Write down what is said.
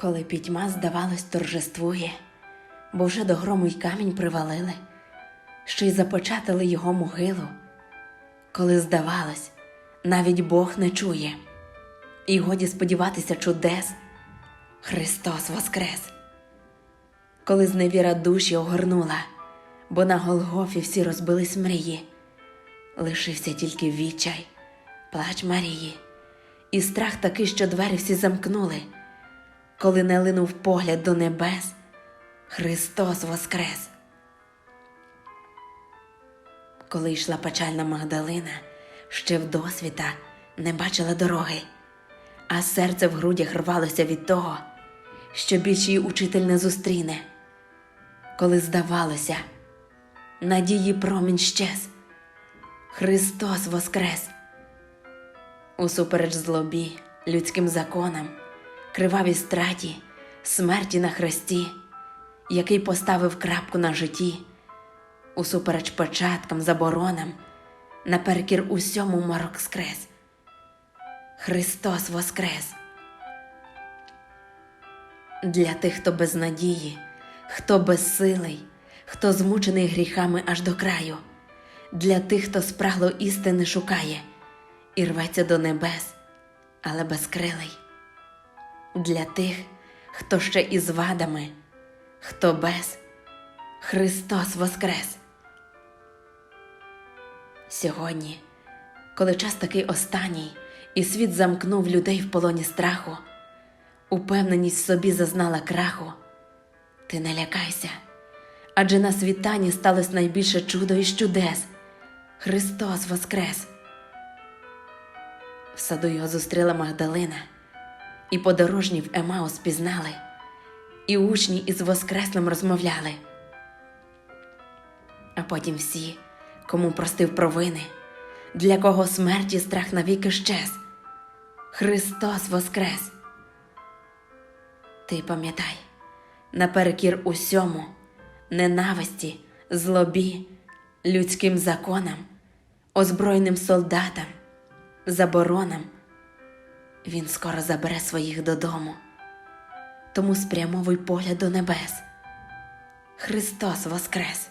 Коли пітьма, здавалось, торжествує, бо вже до грому й камінь привалили, що й започатали його могилу, коли, здавалось, навіть Бог не чує, і годі сподіватися чудес, Христос воскрес, коли зневіра душі огорнула, бо на Голгофі всі розбились мрії, лишився тільки відчай, плач Марії, і страх такий, що двері всі замкнули коли не линув погляд до небес, Христос воскрес. Коли йшла печальна Магдалина, ще в досвіта не бачила дороги, а серце в грудях рвалося від того, що більш її учитель не зустріне. Коли здавалося, надії промінь щез, Христос воскрес. Усупереч злобі, людським законам, кривавій страті, смерті на хресті, який поставив крапку на житті, усупереч початкам, заборонам, наперекір усьому морок скрес. Христос воскрес. Для тих, хто без надії, хто безсилий, хто змучений гріхами аж до краю, для тих, хто спрагло істини шукає і рветься до небес, але безкрилий для тих, хто ще із вадами, хто без Христос Воскрес. Сьогодні, коли час такий останній, і світ замкнув людей в полоні страху, упевненість в собі зазнала краху, ти не лякайся, адже на світанні сталося найбільше чудо із чудес Христос Воскрес. В саду його зустріла Магдалина і подорожні в Емаус пізнали, і учні із Воскреслим розмовляли. А потім всі, кому простив провини, для кого смерті страх навіки щез, Христос Воскрес. Ти пам'ятай, наперекір усьому, ненависті, злобі, людським законам, озброєним солдатам, заборонам. Він скоро забере своїх додому, тому спрямовуй погляд до небес. Христос Воскрес!